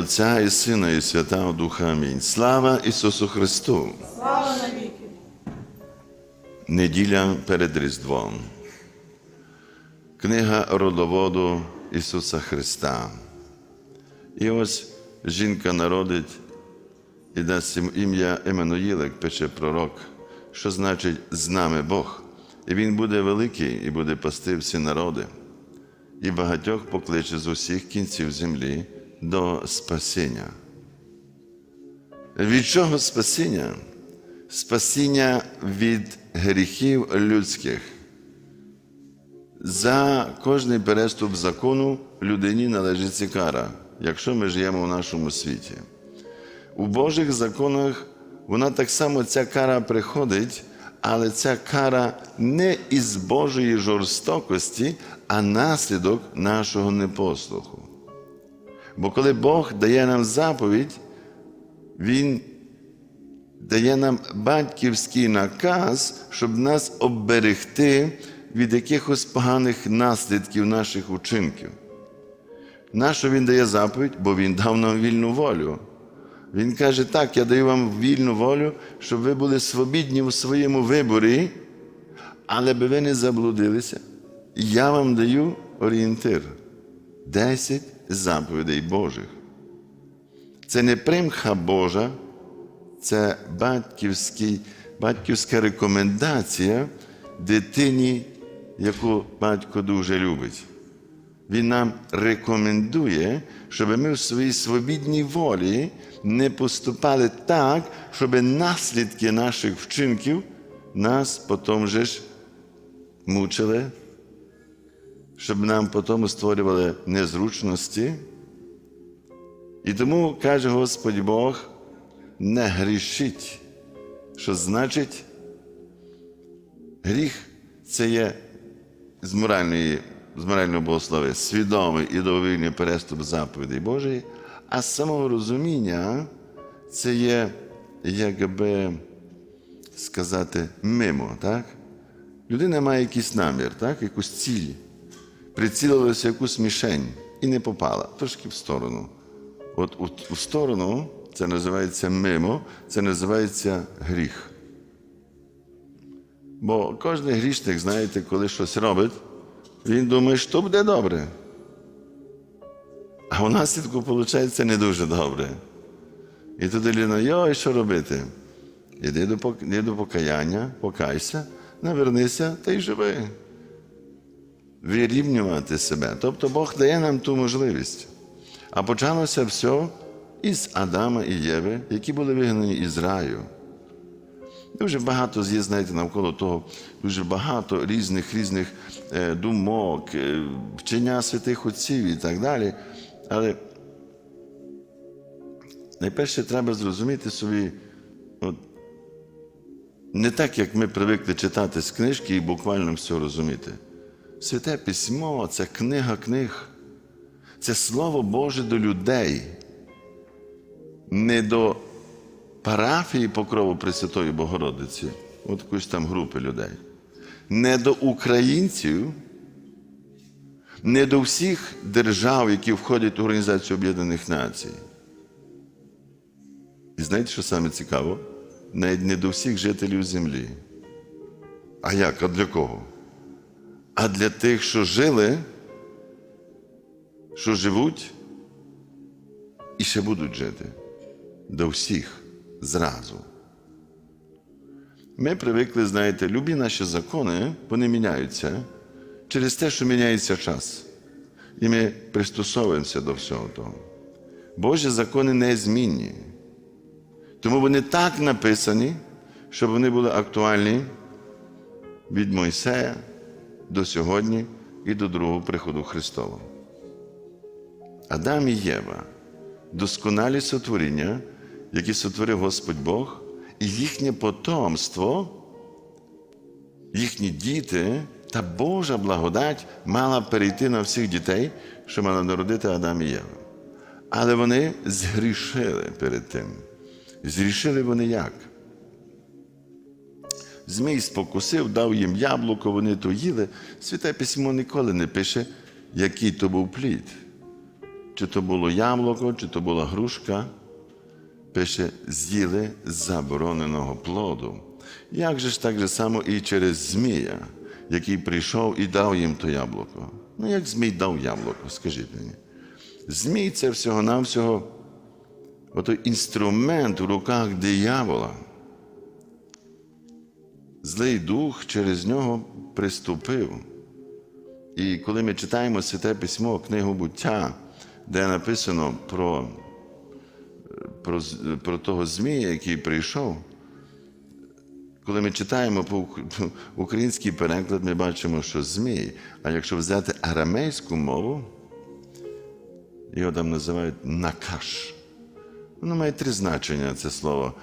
Отця і Сина, і Святого Духа. Амінь. Слава Ісусу Христу! Слава навіки! Неділя перед Різдвом. Книга родоводу Ісуса Христа. І ось жінка народить і дасть йому ім'я Еммануїл, як пише пророк, що значить з нами Бог. І він буде великий і буде пасти всі народи, і багатьох покличе з усіх кінців землі до спасіння. Від чого спасіння? Спасіння від гріхів людських. За кожний переступ закону людині належить ця кара, якщо ми живемо в нашому світі. У Божих законах вона так само ця кара приходить, але ця кара не із Божої жорстокості, а наслідок нашого непослуху. Бо коли Бог дає нам заповідь, Він дає нам батьківський наказ, щоб нас оберегти від якихось поганих наслідків наших учинків. Нащо він дає заповідь? Бо він дав нам вільну волю. Він каже, так, я даю вам вільну волю, щоб ви були свобідні у своєму виборі, але би ви не заблудилися. Я вам даю орієнтир. Десять заповідей Божих. Це не примха Божа, це батьківський, батьківська рекомендація дитині, яку батько дуже любить. Він нам рекомендує, щоб ми в своїй свобідній волі не поступали так, щоб наслідки наших вчинків нас потім же ж мучили, щоб нам потім створювали незручності. І тому каже Господь Бог, не грішіть. Що значить, гріх це є з моральної, з морального богослов'я свідомий і довільний переступ заповідей Божої, а самого розуміння це є, якби сказати, мимо. так? Людина має якийсь намір, так? якусь ціль, прицілилася якусь мішень і не попала, трошки в сторону. От у, у сторону це називається мимо, це називається гріх. Бо кожен грішник, знаєте, коли щось робить, він думає, що буде добре. А у наслідку, виходить, не дуже добре. І тоді людина, йой, що робити? Іди до покаяння, покайся, навернися та й живи. Вирівнювати себе. Тобто Бог дає нам ту можливість. А почалося все із Адама і Єви, які були вигнані із раю. Дуже багато є, знаєте, навколо того, дуже багато різних різних е, думок, е, вчення святих отців і так далі. Але найперше треба зрозуміти собі, от, не так, як ми привикли читати з книжки і буквально все розуміти. Святе письмо це книга книг. Це Слово Боже до людей, не до парафії покрову Пресвятої Богородиці, от якоїсь там групи людей, не до українців, не до всіх держав, які входять в Організацію Об'єднаних Націй. І знаєте, що саме цікаво? Навіть не до всіх жителів землі. А як? А для кого? А для тих, що жили що живуть і ще будуть жити до всіх зразу. Ми привикли, знаєте, любі наші закони, вони міняються через те, що міняється час. І ми пристосовуємося до всього того. Божі закони незмінні. Тому вони так написані, щоб вони були актуальні від Мойсея до сьогодні і до другого приходу Христового. Адам і Єва досконалі сотворіння, які сотворив Господь Бог, і їхнє потомство, їхні діти та Божа благодать мала перейти на всіх дітей, що мала народити Адам і Єва. Але вони згрішили перед тим. Згрішили вони як? Змій спокусив, дав їм яблуко, вони то їли. Святе письмо ніколи не пише, який то був плід чи то було яблуко, чи то була грушка, пише, з'їли з забороненого плоду. Як же ж так же само і через Змія, який прийшов і дав їм то яблуко? Ну, як Змій дав яблуко, скажіть мені. Змій це всього-навсього отой інструмент у руках диявола. Злий дух через нього приступив. І коли ми читаємо Святе Письмо, книгу буття, де написано про, про, про того Змія, який прийшов, коли ми читаємо по український переклад, ми бачимо, що Змій. А якщо взяти арамейську мову, його там називають накаш. Воно має три значення, це слово.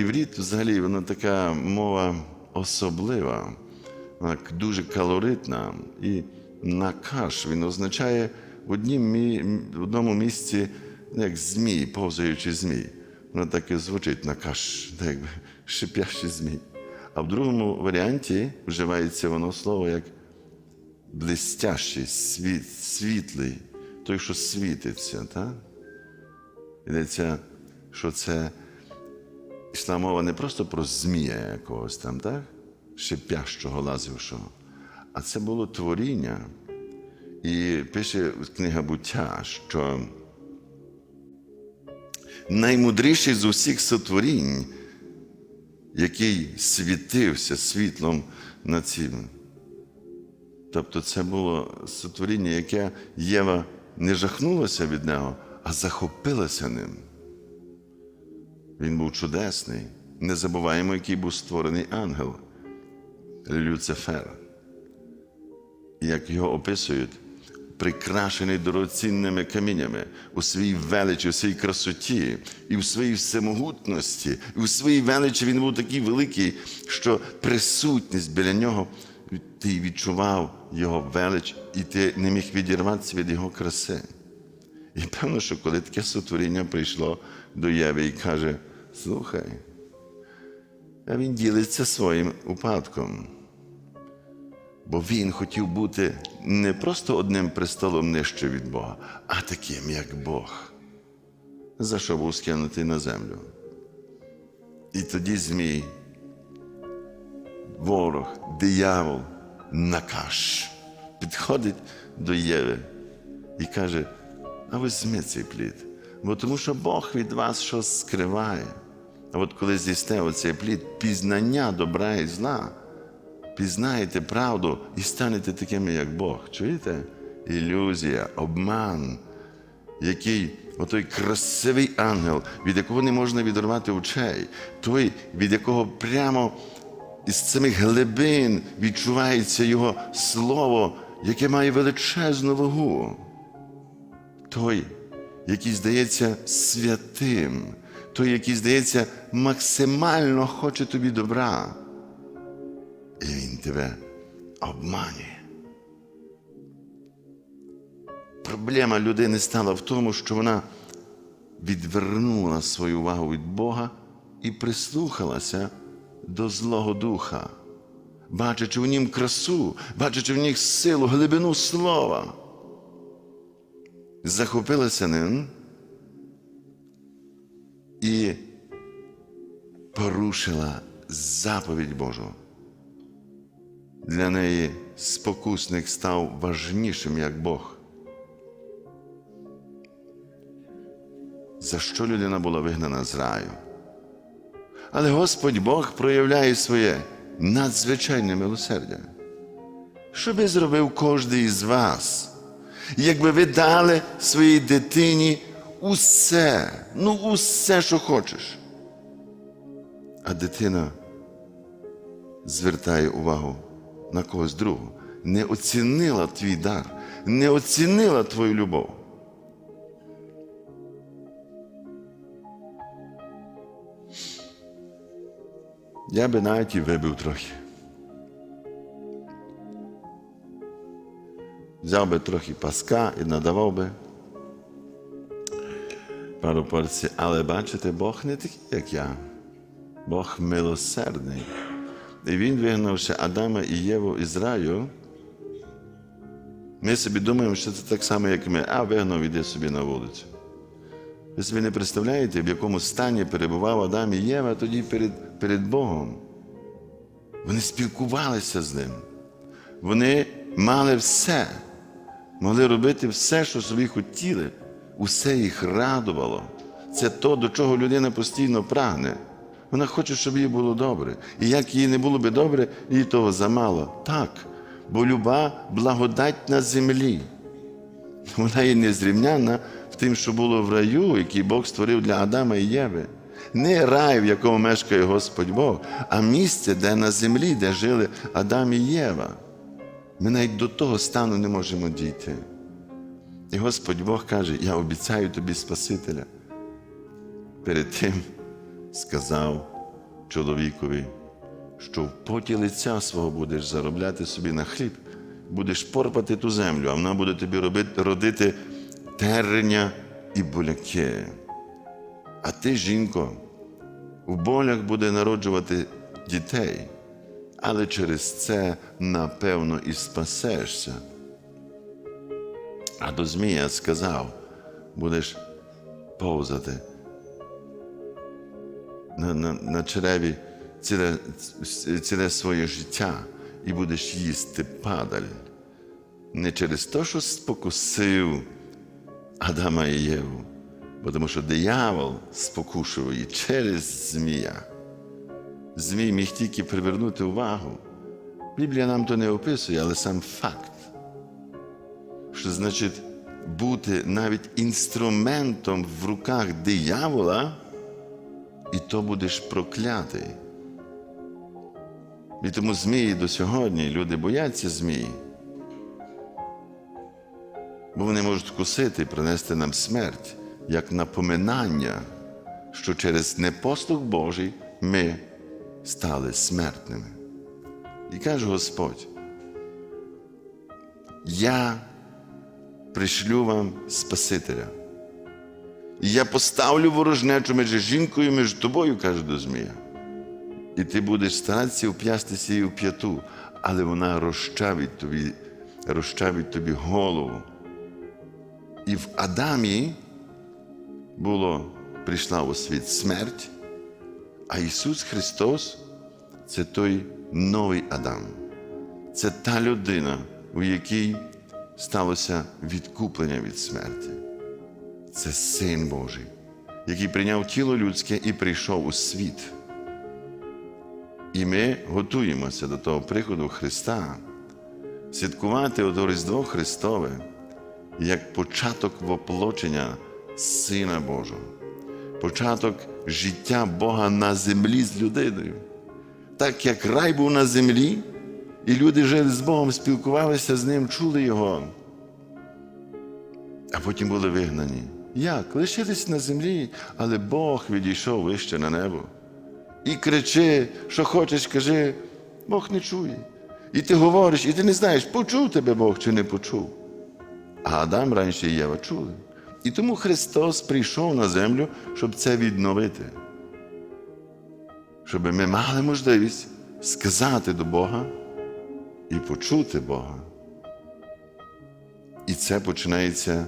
Івріт взагалі воно така мова особлива, вона дуже калоритна. І накаш він означає в, одному місці, ну, як змій, повзаючий змій. Воно так і звучить накаш, так якби шипящий змій. А в другому варіанті вживається воно слово як блистящий, світ, світлий, той, що світиться. Так? Йдеться, що це йшла мова не просто про змія якогось там, так? шипящого, лазившого, а це було творіння. І пише книга буття, що наймудріший з усіх сотворінь, який світився світлом на цім. Тобто це було сотворіння, яке Єва не жахнулася від нього, а захопилася ним. Він був чудесний. Не забуваємо, який був створений ангел Люцифер. Як його описують, прикрашений дорогоцінними каміннями у своїй величі, у своїй красоті, і у своїй всемогутності. І у своїй величі він був такий великий, що присутність біля нього ти відчував його велич, і ти не міг відірватися від його краси. І певно, що коли таке сотворіння прийшло до Єви і каже: слухай, а він ділиться своїм упадком. Бо він хотів бути не просто одним престолом нижче від Бога, а таким, як Бог, за що був скинутий на землю. І тоді Змій, ворог, диявол, накаш, підходить до Єви і каже: а ви зми цей плід, бо тому що Бог від вас щось скриває. А от коли з'їсте оцей плід, пізнання добра і зла, пізнаєте правду і станете такими, як Бог. Чуєте? Ілюзія, обман, який отой красивий ангел, від якого не можна відірвати очей, той, від якого прямо із самих глибин відчувається його слово, яке має величезну вагу. Той, який здається святим, той, який здається максимально хоче тобі добра. І він тебе обманює. Проблема людини стала в тому, що вона відвернула свою увагу від Бога і прислухалася до Злого Духа, бачачи в нім красу, бачачи в них силу, глибину слова. Захопилася ним і порушила заповідь Божу. Для неї спокусник став важнішим, як Бог. За що людина була вигнана з раю? Але Господь Бог проявляє своє надзвичайне милосердя. Що би зробив кожен із вас, якби ви дали своїй дитині усе, ну усе, що хочеш. А дитина звертає увагу на когось другого, не оцінила твій дар, не оцінила твою любов. Я би навіть і вибив трохи. Взяв би трохи паска і надавав би пару порцій. Але бачите, Бог не такий, як я. Бог милосердний. І він, вигнавши Адама і Єву із раю, Ми собі думаємо, що це так само, як ми, а вигнав, іди собі на вулицю. Ви собі не представляєте, в якому стані перебував Адам і Єва тоді перед, перед Богом. Вони спілкувалися з ним. Вони мали все, могли робити все, що собі хотіли. Усе їх радувало. Це то, до чого людина постійно прагне. Вона хоче, щоб їй було добре. І як їй не було би добре, їй того замало. Так, бо люба благодать на землі. Вона є незрівняна в тим, що було в раю, який Бог створив для Адама і Єви. Не рай, в якому мешкає Господь Бог, а місце, де на землі, де жили Адам і Єва. Ми навіть до того стану не можемо дійти. І Господь Бог каже: Я обіцяю тобі Спасителя. Перед тим сказав чоловікові, що в поті лиця свого будеш заробляти собі на хліб, будеш порпати ту землю, а вона буде тобі робити, родити терня і буляки. А ти, жінко, в болях буде народжувати дітей, але через це, напевно, і спасешся. А до Змія сказав, будеш повзати на, на, на череві ціле, ціле своє життя і будеш їсти падаль. Не через те, що спокусив Адама і Єву, бо тому що диявол спокушував її через Змія. Змій міг тільки привернути увагу. Біблія нам то не описує, але сам факт, що значить бути навіть інструментом в руках диявола, і то будеш проклятий. І тому змії до сьогодні люди бояться змії, бо вони можуть вкусити і принести нам смерть як напоминання, що через непослух Божий ми стали смертними. І каже Господь, я пришлю вам Спасителя. І я поставлю ворожнечу між жінкою, між тобою, каже до Змія. І ти будеш старатися вп'ястися її в п'яту, але вона розчавить тобі, розчавить тобі голову. І в Адамі було, прийшла у світ смерть, а Ісус Христос це той новий Адам. Це та людина, у якій сталося відкуплення від смерті. Це Син Божий, який прийняв тіло людське і прийшов у світ. І ми готуємося до того приходу Христа, святкувати ото Різдво Христове як початок воплочення Сина Божого, початок життя Бога на землі з людиною. Так як рай був на землі, і люди жили з Богом, спілкувалися з Ним, чули Його, а потім були вигнані. Як? Лишились на землі, але Бог відійшов вище на небо. І кричи, що хочеш, кажи, Бог не чує. І ти говориш, і ти не знаєш, почув тебе Бог чи не почув. А Адам раніше і Єва чули. І тому Христос прийшов на землю, щоб це відновити. Щоб ми мали можливість сказати до Бога і почути Бога. І це починається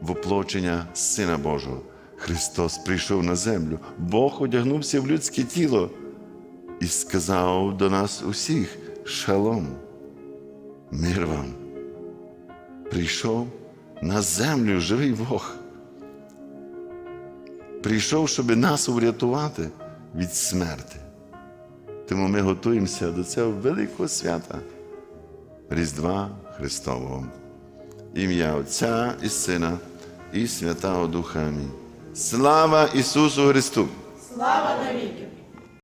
воплочення Сина Божого. Христос прийшов на землю, Бог одягнувся в людське тіло і сказав до нас усіх шалом, мир вам. Прийшов на землю живий Бог. Прийшов, щоб нас врятувати від смерти. Тому ми готуємося до цього великого свята Різдва Христового. Ім'я Отця і Сина і Святого Духа. Амінь. Слава Ісусу Христу! Слава навіки!